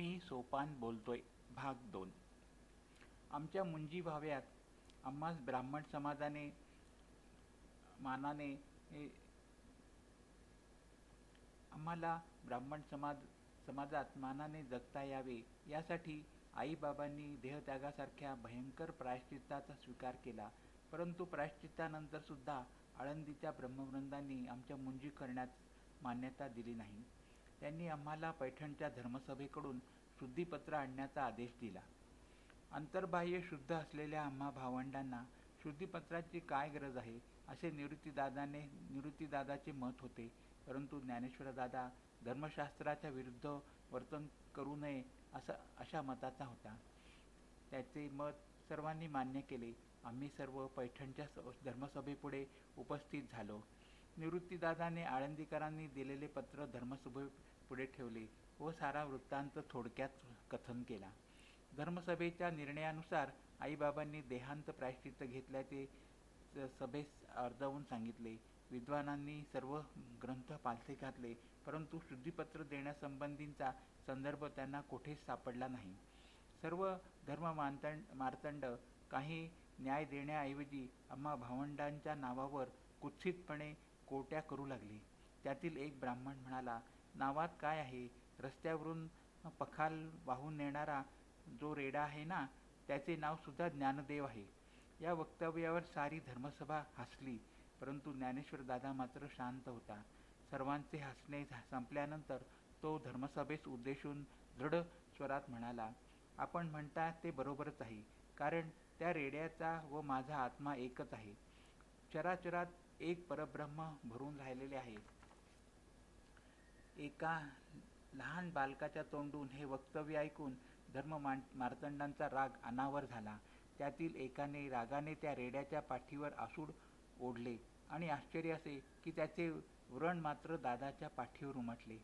मी सोपान बोलतोय. भाग दोन. आमच्या मुंजी भाव्यात आम्हास ब्राह्मण समाजाने मानाने आम्हाला ब्राह्मण समाज समाजात मानाने जगता यावे यासाठी आईबाबांनी देहत्यागासारख्या भयंकर प्रायश्चित्ताचा स्वीकार केला. परंतु प्रायश्चित्तानंतर सुद्धा आळंदीच्या ब्रह्मवृंदांनी आमच्या मुंजी करण्यात मान्यता दिली नाही. त्यांनी आम्हाला पैठणच्या धर्मसभेकडून शुद्धीपत्र आणण्याचा आदेश दिला. अंतर्बाह्य शुद्ध असलेल्या आम्हा भावंडांना शुद्धीपत्राची काय गरज आहे असे निवृत्तीदादाने निवृत्तीदादाचे मत होते. परंतु ज्ञानेश्वरदादा धर्मशास्त्राच्या विरुद्ध वर्तन करू नये असा अशा मताचा होता. त्याचे मत सर्वांनी मान्य केले. आम्ही सर्व पैठणच्या धर्मसभेपुढे उपस्थित झालो. निवृत्तीदादाने आळंदीकरांनी दिलेले पत्र धर्मसभेपुढे ठेवले व सारा वृत्तांत थोडक्यात कथन केला. धर्मसभेच्या निर्णयानुसार आईबाबांनी देहांत प्रायश्चित्त घेतल्याचे सभेस अर्जावून सांगितले. विद्वानांनी सर्व ग्रंथ पालथे घातले परंतु शुद्धीपत्र देण्यासंबंधींचा संदर्भ त्यांना कोठेच सापडला नाही. सर्व धर्म मानतंड मार्तंड काही न्याय देण्याऐवजी आम्हा भावंडांच्या नावावर कुत्सितपणे कोट्या करू लागली. त्यातील एक ब्राह्मण म्हणाला नावात काय आहे? रस्त्यावरून पखाल वाहून नेणारा जो रेडा आहे ना त्याचे नाव सुद्धा ज्ञानदेव आहे. या वक्तव्यावर सारी धर्मसभा हसली परंतु ज्ञानेश्वर दादा मात्र शांत होता. सर्वांचे हसणे संपल्यानंतर तो धर्मसभेस उद्देशून दृढ स्वरात म्हणाला आपण म्हणता ते बरोबरच आहे कारण त्या रेड्याचा व माझा आत्मा एकच आहे. चराचरात एक परब्रह्म भरून राहिलेले आहे एका लहान बालकाच्या तोंडून हे वक्तव्य ऐकून धर्म मार्तंडांचा राग अनावर झाला. त्यातील एकाने रागाने त्या रेड्याच्या पाठीवर आसूड ओढले आणि आश्चर्य असे की त्याचे व्रण मात्र दादाच्या पाठीवर उमटले.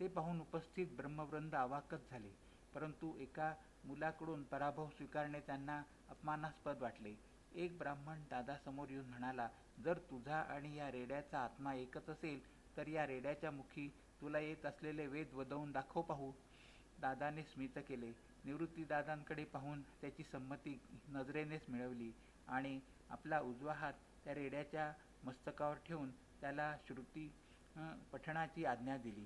ते पाहून उपस्थित ब्रह्मवृंद अवाकच झाले परंतु एका मुलाकडून पराभव स्वीकारणे त्यांना अपमानास्पद वाटले. एक ब्राह्मण दादासमोर येऊन म्हणाला जर तुझा आणि या रेड्याचा आत्मा एकच असेल तर या रेड्याच्या मुखी तुला येत असलेले वेद वदवून दाखव पाहू. दादाने स्मित केले. निवृत्तीदादांकडे पाहून त्याची संमती नजरेनेच मिळवली आणि आपला उजवा हात त्या रेड्याच्या मस्तकावर ठेवून त्याला श्रुती पठणाची आज्ञा दिली.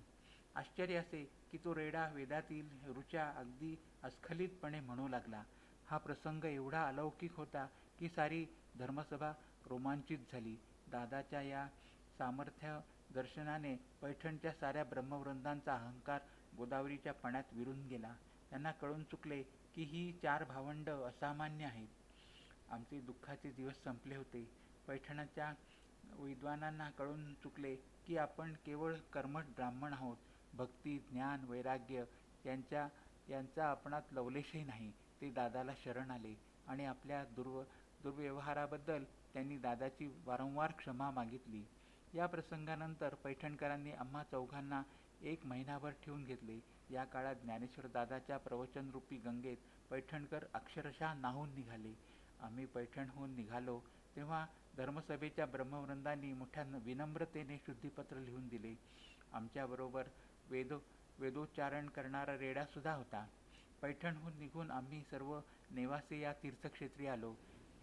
आश्चर्य असे की तो रेडा वेदातील रुचा अगदी अस्खलितपणे म्हणू लागला. हा प्रसंग एवढा अलौकिक होता की सारी धर्मसभा रोमांचित झाली. दादाच्या या सामर्थ्य दर्शनाने पैठणच्या साऱ्या ब्रह्मवृंदांचा अहंकार गोदावरीच्या पाण्यात विरून गेला. त्यांना कळून चुकले की ही चार भावंड असामान्य आहेत. आमचे दुःखाचे दिवस संपले होते. पैठणाच्या विद्वानांना कळून चुकले की आपण केवळ कर्मठ ब्राह्मण आहोत. भक्ती ज्ञान वैराग्य यांच्या यांचा आपणात लवलेशही नाही. ते दादाला शरण आले आणि आपल्या दुर्व दुर्व्यवहाराबद्दल त्यांनी दादाची वारंवार क्षमा मागितली. या प्रसंगानंतर पैठणकरांनी आम्हा चौघांना एक महिनाभर ठेवून घेतले. या काळात ज्ञानेश्वर दादाच्या प्रवचनरूपी गंगेत पैठणकर अक्षरशः नाहून निघाले. आम्ही पैठणहून निघालो तेव्हा धर्मसभेच्या ब्रह्मवृंदांनी मोठ्या विनम्रतेने शुद्धीपत्र लिहून दिले. आमच्याबरोबर वेदो वेदोच्चारण करणारा रेडासुद्धा होता. पैठणहून निघून आम्ही सर्व नेवासे या तीर्थक्षेत्री आलो.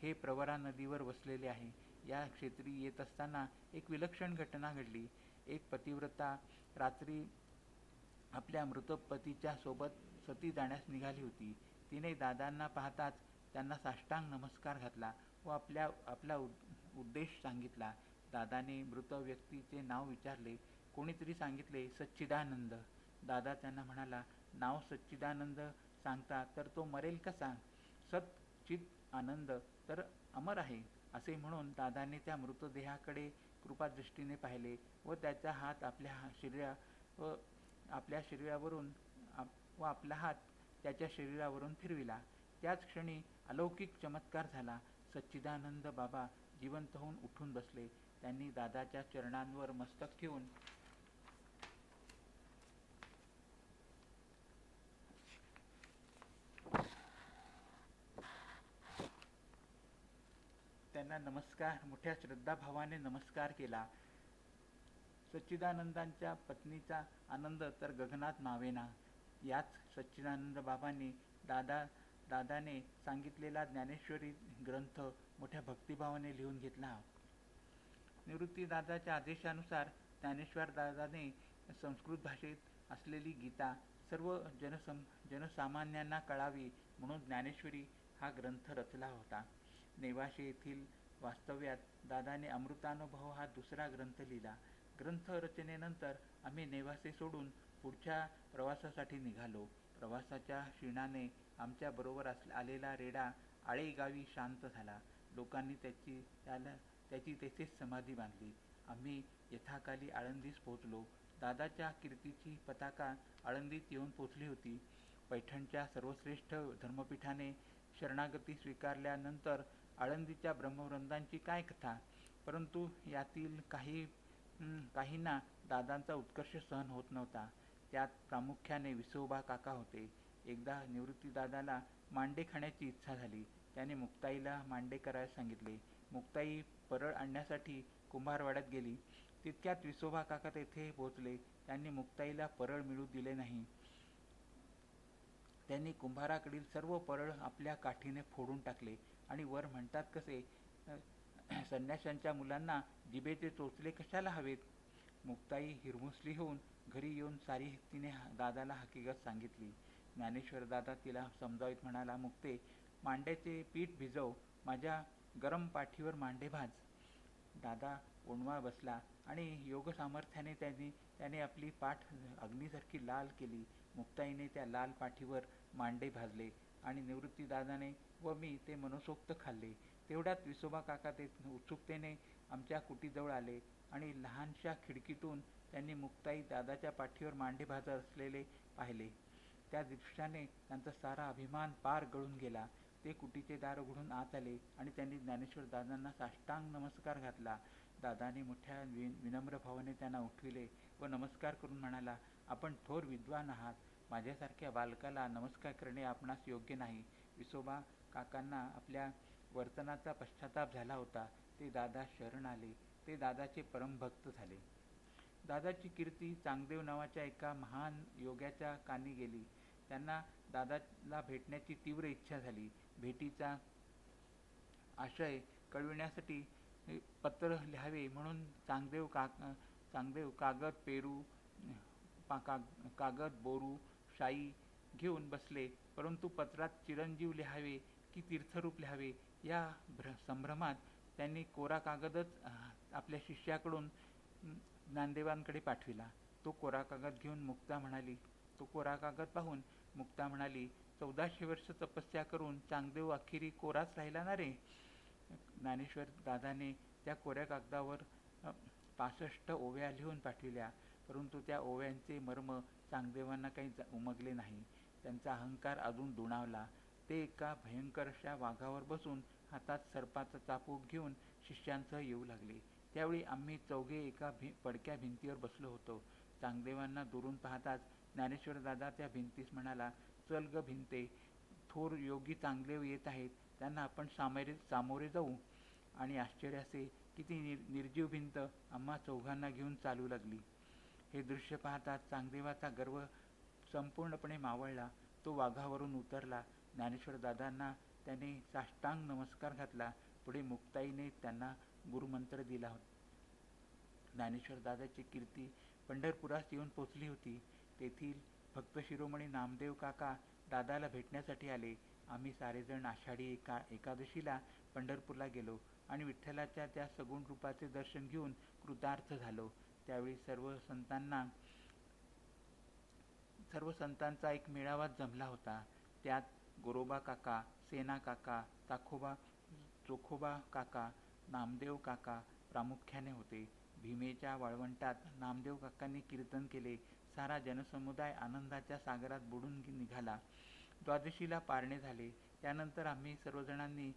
हे प्रवरा नदीवर वसलेले आहे. या क्षेत्री येत असताना एक विलक्षण घटना घडली. एक पतिव्रता रात्री आपल्या मृत पतीच्या सोबत सती जाण्यास निघाली होती. तिने दादांना पाहताच त्यांना साष्टांग नमस्कार घातला व आपल्या आपला उद्देश सांगितला. दादाने मृत व्यक्तीचे नाव विचारले. कोणीतरी सांगितले सच्चिदानंद. दादा त्यांना म्हणाला नाव सच्चिदानंद सांगता तर तो मरेल कसा? सत चित आनंद तर अमर आहे असे म्हणून दादाने त्या मृतदेहाकडे कृपादृष्टीने पाहिले व त्याचा हात आपल्या शरीरा व आपल्या शरीरावरून व आपला हात त्याच्या शरीरावरून फिरविला. त्याच क्षणी अलौकिक चमत्कार झाला. सच्चिदानंद बाबा जिवंत होऊन उठून बसले. त्यांनी दादाच्या चरणांवर मस्तक ठेवून त्यांना नमस्कार मोठ्या श्रद्धाभावाने नमस्कार केला. सच्चिदानंदांच्या पत्नीचा आनंद तर गगनात मावेना याच सच्चिदानंद बाबांनी दादा दादाने सांगितलेला ज्ञानेश्वरी ग्रंथ मोठ्या भक्तिभावाने लिहून घेतला. निवृत्ती दादाच्या आदेशानुसार ज्ञानेश्वर दादाने संस्कृत भाषेत असलेली गीता सर्व जनसम जनसामान्यांना कळावी म्हणून ज्ञानेश्वरी हा ग्रंथ रचला होता. नेवाशे येथील वास्तव्यात दादाने अमृतानुभव हा दुसरा ग्रंथ लिहिला. ग्रंथ रचनेनंतर आम्ही नेवासे सोडून पुढच्या प्रवासासाठी निघालो. प्रवासाच्या क्षीणाने आमच्याबरोबर अस आलेला रेडा आळेगावी शांत झाला. लोकांनी त्याची त्याला त्याची तेथेच समाधी बांधली. आम्ही यथाकाली आळंदीस पोहोचलो. दादाच्या कीर्तीची पताका आळंदीत येऊन पोचली होती. पैठणच्या सर्वश्रेष्ठ धर्मपीठाने शरणागती स्वीकारल्यानंतर आळंदीच्या ब्रह्मवृंदांची काय कथा? परंतु यातील काही काहींना दादांचा उत्कर्ष सहन होत नव्हता. त्यात प्रामुख्याने विसोबा काका होते. एकदा निवृत्तीदादाला मांडे खाण्याची इच्छा झाली. त्याने मुक्ताईला मांडे करायला सांगितले. मुक्ताई परळ आणण्यासाठी कुंभारवाड्यात गेली. तितक्यात विसोबा काका तेथे पोहोचले. त्यांनी मुक्ताईला परळ मिळू दिले नाही. त्यांनी कुंभाराकडील सर्व परळ आपल्या काठीने फोडून टाकले. आणि वर म्हणतात कसे संन्याशांच्या मुलांना जिबेचे चोचले कशाला हवेत? मुक्ताई हिरमुसली होऊन घरी येऊन सारी तिने दादाला हकीकत सांगितली. ज्ञानेश्वर दादा तिला समजावीत म्हणाला मुक्ते मांड्याचे पीठ भिजव माझ्या गरम पाठीवर मांडे भाज. दादा ओणवा बसला आणि योग सामर्थ्याने त्यांनी त्याने आपली पाठ अग्नीसारखी लाल केली. मुक्ताईने त्या लाल पाठीवर मांडे भाजले आणि निवृत्तीदादाने व मी ते मनसोक्त खाल्ले. तेवढ्यात विसोबा काका ते उत्सुकतेने आमच्या कुटीजवळ आले आणि लहानशा खिडकीतून त्यांनी मुक्ताई दादाच्या पाठीवर मांडे भाजत असलेले पाहिले. त्या दृश्याने त्यांचा सारा अभिमान पार गळून गेला. ते कुटीचे दार उघडून आत आले आणि त्यांनी ज्ञानेश्वर दादांना साष्टांग नमस्कार घातला. दादाने मोठ्या विनम्र भावाने त्यांना उठविले व नमस्कार करून म्हणाला आपण थोर विद्वान आहात. माझ्यासारख्या बालकाला नमस्कार करणे आपणास योग्य नाही. विसोबा काकांना आपल्या वर्तनाचा पश्चाताप झाला होता. ते दादा शरण आले. ते दादाचे परमभक्त झाले. दादाची कीर्ती चांगदेव नावाच्या एका महान योग्याच्या कानी गेली. त्यांना दादाला भेटण्याची तीव्र इच्छा झाली. भेटीचा आशय कळविण्यासाठी पत्र लिहावे म्हणून चांगदेव का चांगदेव कागद पेरू पाका कागद बोरू शाई घेऊन बसले. परंतु पत्रात चिरंजीव लिहावे की तीर्थरूप लिहावे या भ्र संभ्रमात त्यांनी कोरा कागदच आपल्या शिष्याकडून ज्ञानदेवांकडे पाठविला. तो कोरा कागद घेऊन मुक्ता म्हणाली. तो कोरा कागद पाहून मुक्ता म्हणाली चौदाशे वर्ष तपस्या करून चांगदेव अखेरी कोराच राहिला ना रे? ज्ञानेश्वर दादाने त्या कोऱ्या कागदावर पासष्ट ओव्या लिहून पाठविल्या. परंतु त्या ओव्यांचे मर्म चांगदेवांना काही उमगले नाही. त्यांचा अहंकार अजून दुणावला. ते एका भयंकर अशा वाघावर बसून हातात सर्पाचा चापूक घेऊन शिष्यांसह येऊ लागले. त्यावेळी आम्ही चौघे एका भि पडक्या भिंतीवर बसलो होतो. चांगदेवांना दुरून पाहताच ज्ञानेश्वर दादा त्या भिंतीस म्हणाला चल ग भिंते थोर योगी चांगदेव येत आहेत. त्यांना आपण सामोरे सामोरे जाऊ. आणि आश्चर्य असे की ती निर्जीव भिंत आम्हा चौघांना घेऊन चालू लागली. हे दृश्य पाहता चांगदेवाचा गर्व संपूर्णपणे मावळला. तो वाघावरून उतरला. ज्ञानेश्वर दादांना त्याने साष्टांग नमस्कार घातला. पुढे मुक्ताईने त्यांना गुरुमंत्र दिला होता. ज्ञानेश्वर दादाची कीर्ती पंढरपुरास येऊन पोचली होती. तेथील भक्त शिरोमणी नामदेव काका दादाला भेटण्यासाठी आले. आम्ही सारेजण आषाढी एका एकादशीला पंढरपूरला गेलो आणि विठ्ठलाच्या त्या सगुण रूपाचे दर्शन घेऊन कृतार्थ झालो. त्यावेळी सर्व संतांना सर्व संतांचा एक मेळावा जमला होता. त्यात गोरोबा काका सेना काका ताखोबा चोखोबा काका नामदेव काका प्रामुख्याने होते. भीमेच्या वाळवंटात नामदेव काकांनी कीर्तन केले. सारा जनसमुदाय आनंदाच्या सागरात बुडून निघाला. द्वादशीला पारणे झाले. त्यानंतर आम्ही सर्वजणांनी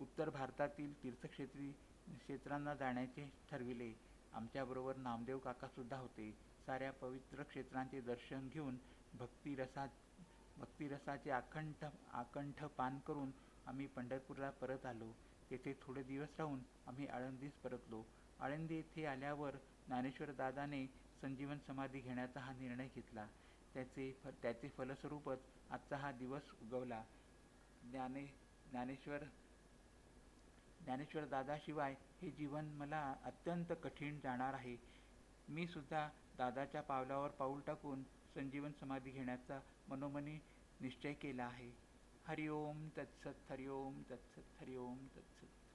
उत्तर भारतातील तीर्थक्षेत्री क्षेत्रांना जाण्याचे ठरविले. आमच्याबरोबर नामदेव काकासुद्धा होते. साऱ्या पवित्र क्षेत्रांचे दर्शन घेऊन भक्तिरसात भक्तिरसाचे आकंठ आकंठ पान करून आम्ही पंढरपूरला परत आलो. तेथे थोडे दिवस राहून आम्ही आळंदीस परतलो. आळंदी येथे आल्यावर ज्ञानेश्वर दादाने संजीवन समाधी घेण्याचा हा निर्णय घेतला. त्याचे फ त्याचे फलस्वरूपच आजचा हा दिवस उगवला. ज्ञाने ज्ञानेश्वर ज्ञानेश्वर दादाशिवाय हे जीवन मला अत्यंत कठीण जाणार आहे. मी सुद्धा दादाच्या पावलावर पाऊल टाकून संजीवन समाधी घेण्याचा मनोमनी निश्चय केला आहे. हरिओम तत्सत हरिओम तत्सत हरिओम तत्सत.